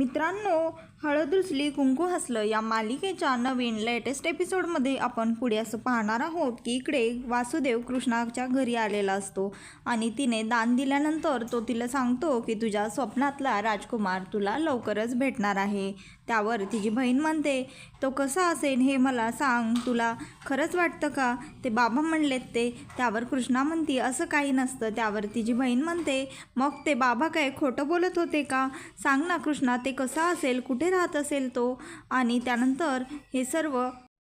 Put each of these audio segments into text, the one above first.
मित्रांनो हळद रुचली कुंकू हसलं या मालिकेच्या नवीन लेटेस्ट एपिसोडमध्ये आपण पुढे असं पाहणार आहोत की इकडे वासुदेव कृष्णाच्या घरी आलेला असतो. आणि तिने दान दिल्यानंतर तो तिला सांगतो की तुझ्या स्वप्नातला राजकुमार तुला लवकरच भेटणार आहे. त्यावर तिची बहीण म्हणते तो कसा असेल हे मला सांग तुला खरंच वाटतं का? ते बाबा म्हणलेत ते. त्यावर कृष्णा म्हणती असं काही नसतं. त्यावर तिची बहीण म्हणते मग ते बाबा काय खोटं बोलत होते का? सांग ना कृष्णा ते कसा असेल कुठे राहत असेल तो? आणि त्यानंतर हे सर्व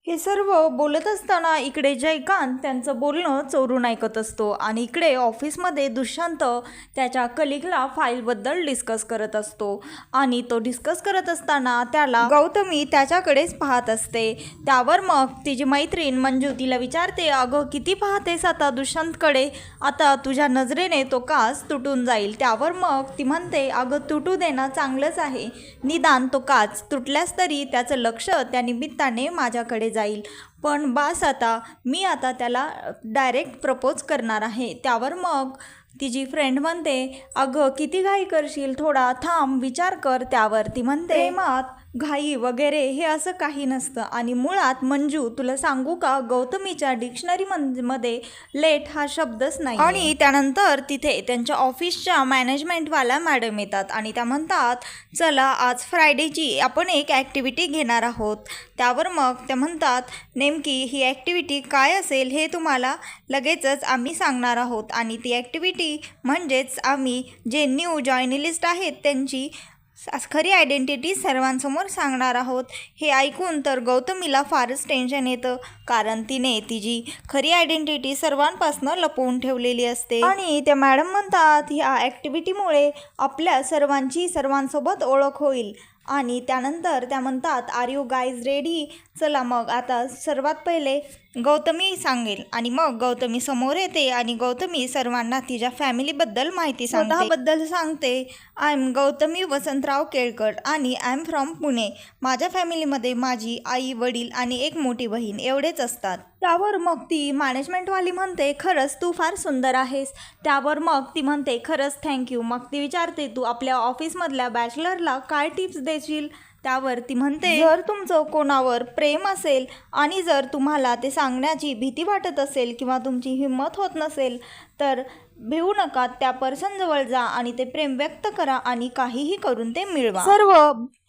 हे सर्व बोलत असताना इकडे जयकांत त्यांचं बोलणं चोरून ऐकत असतो आणि इकडे ऑफिसमध्ये दुष्यंत त्याच्या कलिगला फाईलबद्दल डिस्कस करत असतो आणि तो डिस्कस करत असताना त्याला गौतमी त्याच्याकडेच पाहत असते. त्यावर मग तिची मैत्रीण मंजू तिला विचारते अगं किती पाहतेस आता दुष्यंतकडे? आता तुझ्या नजरेने तो काच तुटून जाईल. त्यावर मग ती म्हणते अगं तुटू देणं चांगलंच आहे. निदान तो काच तुटल्यास तरी त्याचं लक्ष त्या निमित्ताने माझ्याकडे जाईल. पण बास आता मी आता त्याला डायरेक्ट प्रपोज करणार आहे. त्यावर मग तिची फ्रेंड म्हणते अगं किती घाई करशील? थोडा थांब विचार कर त्यावर ती म्हणते प्रेमात घाई वगैरे हे असं काही नसतं. आणि मुळात मंजू तुला सांगू का गौतमीच्या डिक्शनरी मध्ये लेट हा शब्दच नाही आणि त्यानंतर तिथे त्यांच्या ऑफिसच्या मॅनेजमेंटवाल्या मॅडम येतात आणि त्या म्हणतात चला आज फ्रायडेची आपण एक ॲक्टिव्हिटी घेणार आहोत. त्यावर मग त्या म्हणतात नेमकी ही ॲक्टिव्हिटी काय असेल हे तुम्हाला लगेचच आम्ही सांगणार आहोत. आणि ती ॲक्टिव्हिटी म्हणजेच आम्ही जे न्यू जॉईनिलिस्ट आहेत त्यांची खरी आयडेंटिटी सर्वांसमोर सांगणार आहोत. हे ऐकून तर गौतमीला फारच टेन्शन येतं. कारण तिने तिची खरी आयडेंटिटी सर्वांपासनं लपवून ठेवलेली असते. आणि त्या मॅडम म्हणतात ह्या ॲक्टिव्हिटीमुळे आपल्या सर्वांची सर्वांसोबत ओळख होईल. आणि त्यानंतर त्या म्हणतात आर यू गायज रेडी चला मग आता सर्वात पहिले गौतमी सांगेल आणि मग गौतमी समोर येते आणि गौतमी सर्वांना तिच्या फॅमिलीबद्दल माहिती स्वतःबद्दल सांगते. आय एम गौतमी वसंतराव केळकर आणि आय एम फ्रॉम पुणे. माझ्या फॅमिलीमध्ये माझी आई वडील आणि एक मोठी बहीण एवढेच असतात. त्यावर मग ती मॅनेजमेंटवाली म्हणते खरंच तू फार सुंदर आहेस. त्यावर मग ती म्हणते खरंच थँक्यू मग ती विचारते तू आपल्या ऑफिसमधल्या बॅचलरला काय टिप्स देशील? त्यावर ती म्हणते जर तुमचं कोणावर प्रेम असेल आणि जर तुम्हाला ते सांगण्याची भीती वाटत असेल किंवा तुमची हिंमत होत नसेल तर भिवू नका त्या पर्सनजवळ जा आणि ते प्रेम व्यक्त करा आणि काहीही करून ते मिळवा. सर्व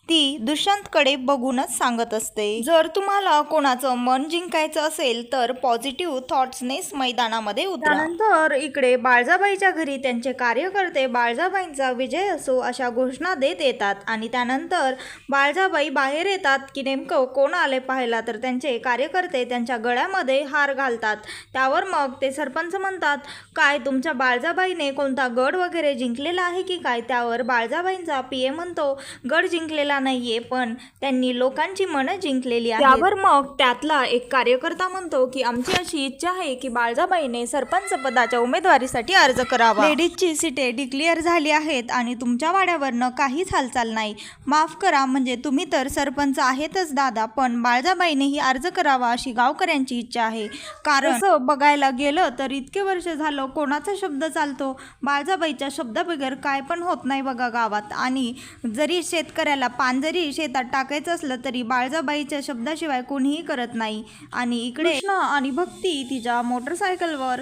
ती दुष्यंतकडे बघूनच सांगत असते. जर तुम्हाला कोणाचं मन जिंकायचं असेल तर पॉझिटिव्ह थॉट्सनेच मैदानामध्ये उतरा. त्यानंतर इकडे बाळजाबाईच्या घरी त्यांचे कार्यकर्ते बाळजाबाईंचा विजय असो अशा घोषणा देत येतात. आणि त्यानंतर बाळजाबाई बाहेर येतात की नेमकं कोण आले पाहायला तर त्यांचे कार्यकर्ते त्यांच्या गळ्यामध्ये हार घालतात. त्यावर मग ते सरपंच म्हणतात काय तुमच्या बाळजाबाईने कोणता गड वगैरे जिंकलेला आहे की काय? त्यावर बाळजाबाईंचा पीए म्हणतो गड जिंकलेला नाहीये पण त्यांनी लोकांची मनं जिंकलेली आहे त्यावर मग त्यातला एक कार्यकर्ता म्हणतो की आमची अशी इच्छा आहे की बाळजाबाईने सरपंच पदाच्या उमेदवारीसाठी अर्ज करावा. लेडीजची सीटे डिक्लेअर झाली आहेत आणि तुमच्या वाड्यावरनं काहीच हालचाल नाही. माफ करा म्हणजे तुम्ही तर सरपंच आहेतच दादा पण बाळजाबाईनेही अर्ज करावा अशी गावकऱ्यांची इच्छा आहे. कारण बघायला गेलं तर इतके वर्ष झालं कोणाचा शब्द चालतो? बाळजाबाईच्या शब्दाबगैर काय पण होत नाही बघा गावात. आणि जरी शेतकऱ्याला पान जरी शेतात टाकायचं असलं तरी बाळजाबाईच्या शब्दाशिवाय कोणीही करत नाही. आणि इकडे कृष्ण आणि भक्ती तिच्या मोटरसायकलवर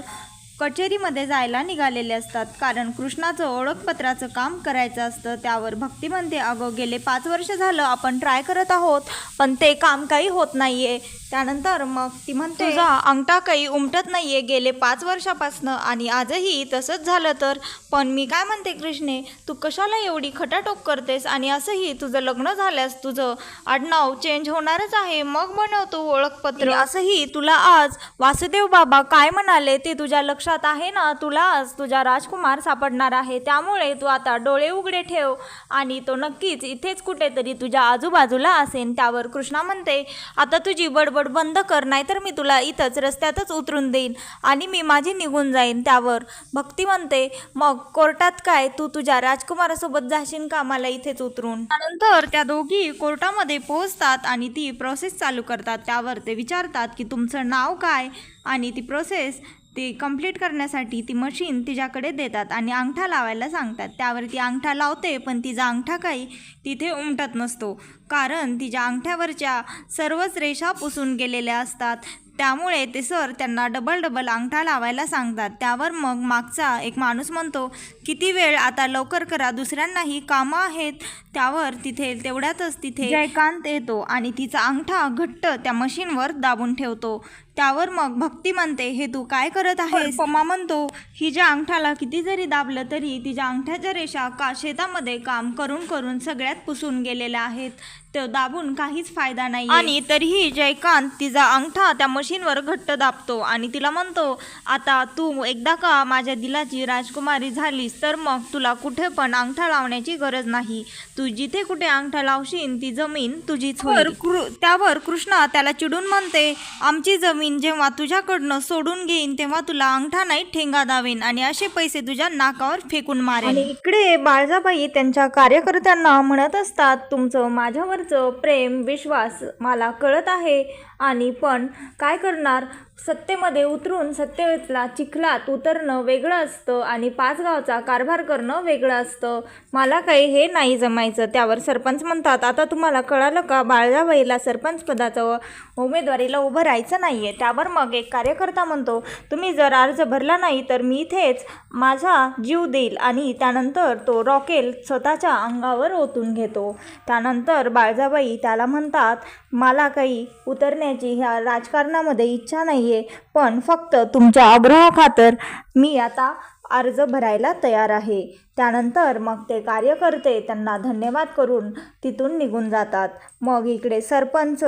कचेरीमध्ये जायला निघालेले असतात. कारण कृष्णाचं ओळखपत्राचं काम करायचं असतं. त्यावर भक्ती म्हणते अगं गेले पाच वर्ष झालं आपण ट्राय करत आहोत पण ते काम काही होत नाहीये. त्यानंतर मग ती म्हणते तुझा अंगठा काही उमटत नाहीये. गेले पाच वर्षापासनं आणि आजही तसंच झालं तर. पण मी काय म्हणते कृष्णे तू कशाला एवढी खटाटोप करतेस? आणि असंही तुझं लग्न झाल्यास तुझं आडनाव चेंज होणारच आहे. मग बनव तू ओळखपत्र. असंही तुला आज वासुदेव बाबा काय म्हणाले ते तुझ्या लक्षात आहे ना? तुला आज तुझा राजकुमार सापडणार आहे. त्यामुळे तू आता डोळे उघडे ठेव. आणि तो नक्कीच इथेच कुठेतरी तुझ्या आजूबाजूला असेल त्यावर कृष्णा म्हणते आता तुझी बडबड बंद कर नाहीतर मी तुला इथंच रस्त्यातच उतरून देईन आणि मी माझी निघून जाईन त्यावर. भक्ती म्हणते मग कोर्टात काय? तू तुझ्या राजकुमारासोबत जाशील का मला इथेच उतरून? त्यानंतर त्या दोघी कोर्टामध्ये पोहोचतात आणि ती प्रोसेस चालू करतात. त्यावर ते विचारतात की तुमचं नाव काय? आणि ती प्रोसेस ते कंप्लीट करण्यासाठी ती मशीन तिच्याकडे देतात आणि अंगठा लावायला सांगतात. त्यावर ती अंगठा लावते पण तिचा अंगठा काही तिथे उमटत नसतो. कारण तिच्या अंगठ्यावरच्या सर्वच रेषा पुसून गेलेल्या असतात. त्यामुळे ते सर त्यांना डबल डबल अंगठा लावायला सांगतात. त्यावर मग मागचा एक माणूस म्हणतो किती वेळ आता लवकर करा दुसऱ्यांनाही कामं आहेत. त्यावर तिथे तेवढ्यातच तिथे जयकांत येतो आणि तिचा अंगठा घट्ट त्या मशीनवर दाबून ठेवतो. त्यावर मग भक्ती म्हणते हे तू काय करत आहेस? पमा म्हणतो हिच्या अंगठाला किती जरी दाबलं तरी तिच्या अंगठ्याच्या रेषा का शेतामध्ये काम करून करून सगळ्यात पुसून गेलेल्या आहेत. ते दाबून काहीच फायदा नाही आणि तरीही जयकांत तिचा अंगठा त्या मशीनवर घट्ट दाबतो आणि तिला म्हणतो आता तू एकदा का माझ्या दिलाची राजकुमारी झालीस तर मग तुला कुठे पण अंगठा लावण्याची गरज नाही. तू जिथे कुठे अंगठा लावशील ती जमीन तुझीच होईल. कृ- त्यावर कृष्णा त्याला चिडून म्हणते आमची जमीन जेव्हा तुझ्याकडनं सोडून घेईन तेव्हा तुला अंगठा नाही ठेंगा दावेन आणि असे पैसे तुझ्या नाकावर फेकून मारेन. आणि इकडे बाळजाबाई त्यांच्या कार्यकर्त्यांना म्हणत असतात तुमचं तुमचं प्रेम विश्वास मला कळत आहे. आणि पण काय करणार? सत्तेमध्ये उतरून सत्तेतला चिखलात उतरणं वेगळं असतं आणि पाच गावचा कारभार करणं वेगळं असतं. मला काही हे नाही जमायचं. त्यावर सरपंच म्हणतात आता तुम्हाला कळालं का? बाळजाबाईला सरपंच पदाचं उमेदवारीला उभं राहायचं नाही आहे त्यावर मग एक कार्यकर्ता म्हणतो तुम्ही जर अर्ज भरला नाही तर मी इथेच माझा जीव देईल आणि त्यानंतर तो रॉकेल स्वतःच्या अंगावर ओतून घेतो. त्यानंतर बाळजाबाई त्याला म्हणतात मला काही करण्याची ह्या राजकारणामध्ये इच्छा नाही आहे पण फक्त तुमच्या आग्रहाखातर मी आता अर्ज भरायला तयार आहे. त्यानंतर मग ते कार्यकर्ते त्यांना धन्यवाद करून तिथून निघून जातात. मग इकडे सरपंच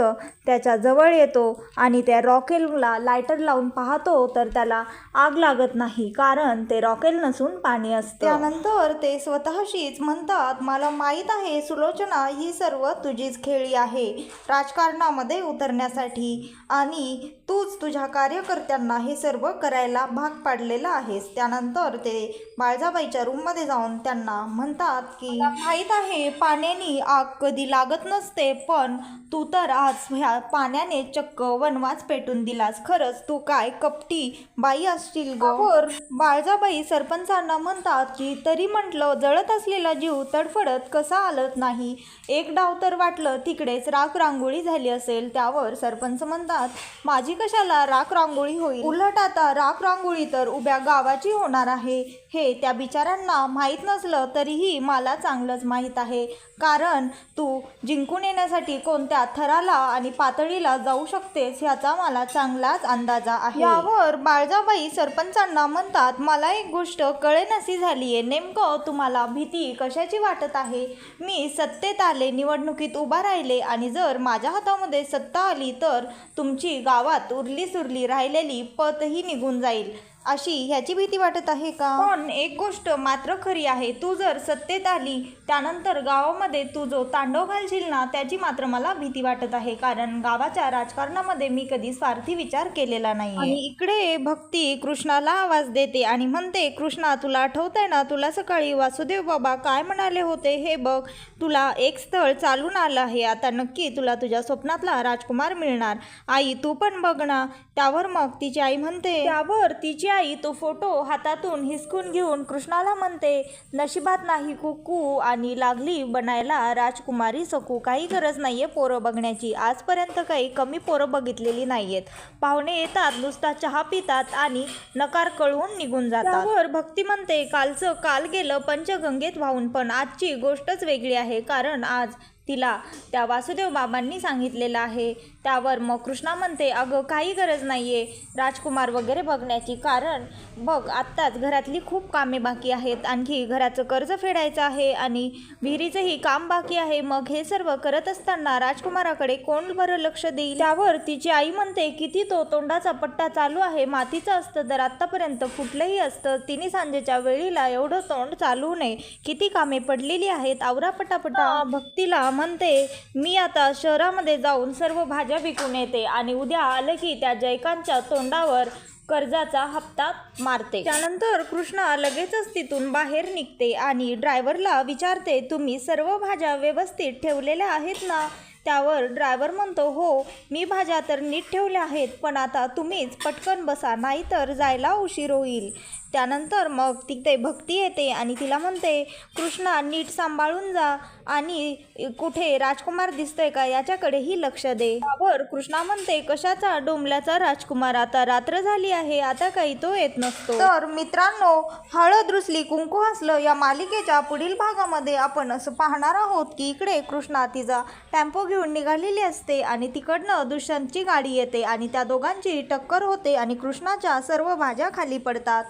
त्याच्याजवळ येतो आणि त्या रॉकेलला लायटर लावून पाहतो तर त्याला आग लागत नाही कारण ते रॉकेल नसून पाणी असते. त्यानंतर ते स्वतःशीच म्हणतात मला माहीत आहे सुलोचना ही सर्व तुझीच खेळी आहे. राजकारणामध्ये उतरण्यासाठी आणि तूच तुझ्या कार्यकर्त्यांना हे सर्व करायला भाग पाडलेला आहेस. त्यानंतर ते बाळजाबाईच्या रूममध्ये जाऊन त्यांना म्हणतात की माहीत आहे पाण्याने आग कधी लागत नसते पण तू तर आज ह्या पाण्याने चक्क वनवास पेटून दिलास. खरंच तू काय कपटी बाई असशील गौर बाळजाबाई सरपंचांना म्हणतात की तरी म्हटलं जळत असलेला जीव तडफडत कसा आलत नाही? एक डाव तर वाटलं तिकडेच राख रांगोळी झाली असेल. त्यावर सरपंच म्हणतात माझी कशाला राख रांगोळी होईल? उलट आता राख रांगोळी तर उभ्या गावाची होणार आहे. हे त्या माहीत नसलं तरीही मला चांगलंच माहीत आहे. कारण तू जिंकून येण्यासाठी कोणत्या थराला आणि पातळीला जाऊ शकतेस ह्याचा मला चांगलाच अंदाजा आहे. यावर बाळजाबाई सरपंचांना म्हणतात मला एक गोष्ट कळेनसी झाली आहे नेमकं तुम्हाला भीती कशाची वाटत आहे? मी सत्तेत आले निवडणुकीत उभा राहिले आणि जर माझ्या हातामध्ये सत्ता आली तर तुमची गावात उरली सुरली राहिलेली पतही निघून जाईल. अशी ह्याची भीती वाटत आहे का? पण एक गोष्ट मात्र खरी आहे. तू जर सत्तेत आली त्यानंतर गावामध्ये तू जो तांडव घालशील ना त्याची मात्र मला भीती वाटत आहे. कारण गावाच्या राजकारणामध्ये मी कधी स्वार्थी विचार केलेला नाही आणि इकडे भक्ती कृष्णाला आवाज देते आणि म्हणते कृष्णा तुला आठवतंय ना तुला सकाळी वासुदेव बाबा काय म्हणाले होते? हे बघ तुला एक स्थळ चालून आलं आहे. आता नक्की तुला तुझ्या स्वप्नातला राजकुमार मिळणार. आई तू पण बघ ना. त्यावर मग तिची आई म्हणते त्यावर तिची आई तो फोटो हातातून हिसकून घेऊन कृष्णाला म्हणते नशिबात नाही कुकू आणि लागली बनायला राजकुमारी सकू. काही गरज नाहीये पोरं बघण्याची. आजपर्यंत काही कमी पोरं बघितलेली नाहीयेत. पाहुणे येतात नुसता चहा पितात आणि नकार कळवून निघून जातात. तर भक्ती म्हणते कालचं काल गेलं पंचगंगेत वाहून. पण आजची गोष्टच वेगळी आहे. कारण आज तिला त्या वासुदेव बाबांनी सांगितलेलं आहे. त्यावर मग कृष्णा म्हणते अगं काही गरज नाही आहे राजकुमार वगैरे बघण्याची कारण बघ आत्ताच घरातली खूप कामे बाकी आहेत. आणखी घराचं कर्ज फेडायचं आहे आणि विहिरीचंही काम बाकी आहे. मग हे सर्व करत असताना राजकुमाराकडे कोण बरं लक्ष देईल? त्यावर तिची आई म्हणते किती तो तोंडाचा पट्टा चालू आहे. मातीचं असतं तर आत्तापर्यंत फुटलंही असतं. तिने सांजेच्या वेळीला एवढं तोंड चालू नये. किती कामे पडलेली आहेत. आवरा पटापटा. भक्तीला म्हणते मी आता शहरामध्ये जाऊन सर्व भाज्या विकून येते आणि उद्या आलं की त्या जयकांतच्या तोंडावर कर्जाचा हप्ता मारते. त्यानंतर कृष्णा लगेचच तिथून बाहेर निघते आणि ड्रायव्हरला विचारते तुम्ही सर्व भाज्या व्यवस्थित ठेवलेल्या आहेत ना? त्यावर ड्रायव्हर म्हणतो हो मी भाज्या तर नीट ठेवल्या आहेत पण आता तुम्हीच पटकन बसा नाहीतर जायला उशीर होईल. त्यानंतर मग तिथे भक्ती येते आणि तिला म्हणते कृष्णा नीट सांभाळून जा आणि कुठे राजकुमार दिसतोय का याच्याकडेही लक्ष दे. त्यावर कृष्णा म्हणते कशाचा? डोंबल्याचा राजकुमार आता रात्र झाली आहे आता काही तो येत नसतो. तर मित्रांनो हळद रुसली कुंकू हसलं या मालिकेच्या पुढील भागामध्ये आपण असं पाहणार आहोत की इकडे कृष्णा तिचा टेम्पो घेऊन निघालेली असते आणि तिकडनं दुष्यंतची गाडी येते आणि त्या दोघांची टक्कर होते आणि कृष्णाच्या सर्व भाज्या खाली पडतात.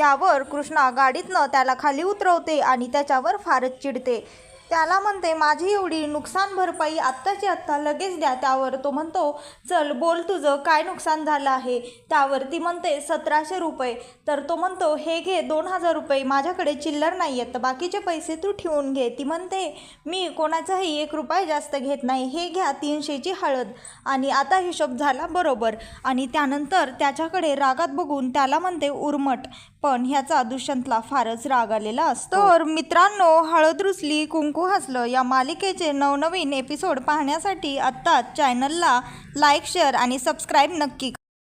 यावर कृष्णा गाडीतनं त्याला खाली उतरवते आणि त्याच्यावर फारच चिडते. त्याला म्हणते माझी एवढी नुकसान भरपाई आत्ताची आत्ता लगेच द्या. त्यावर तो म्हणतो चल बोल तुझं काय नुकसान झालं आहे? त्यावर ती म्हणते सतराशे रुपये. तर तो म्हणतो हे घे दोन हजार रुपये माझ्याकडे चिल्लर नाही आहेत तर बाकीचे पैसे तू ठेवून घे. ती म्हणते मी कोणाचाही एक रुपये जास्त घेत नाही हे घ्या तीनशेची हळद. आणि आता हिशोब झाला बरोबर. आणि त्यानंतर त्याच्याकडे रागात बघून त्याला म्हणते उर्मट. पण ह्याचा दुष्यंतला फारच राग आलेला असतो. तर मित्रांनो हळद रुसली कुंकू हसलं. या मालिकेचे नवनवीन एपिसोड पाहण्यासाठी आत्ताच चॅनलला लाईक शेअर आणि सबस्क्राईब नक्की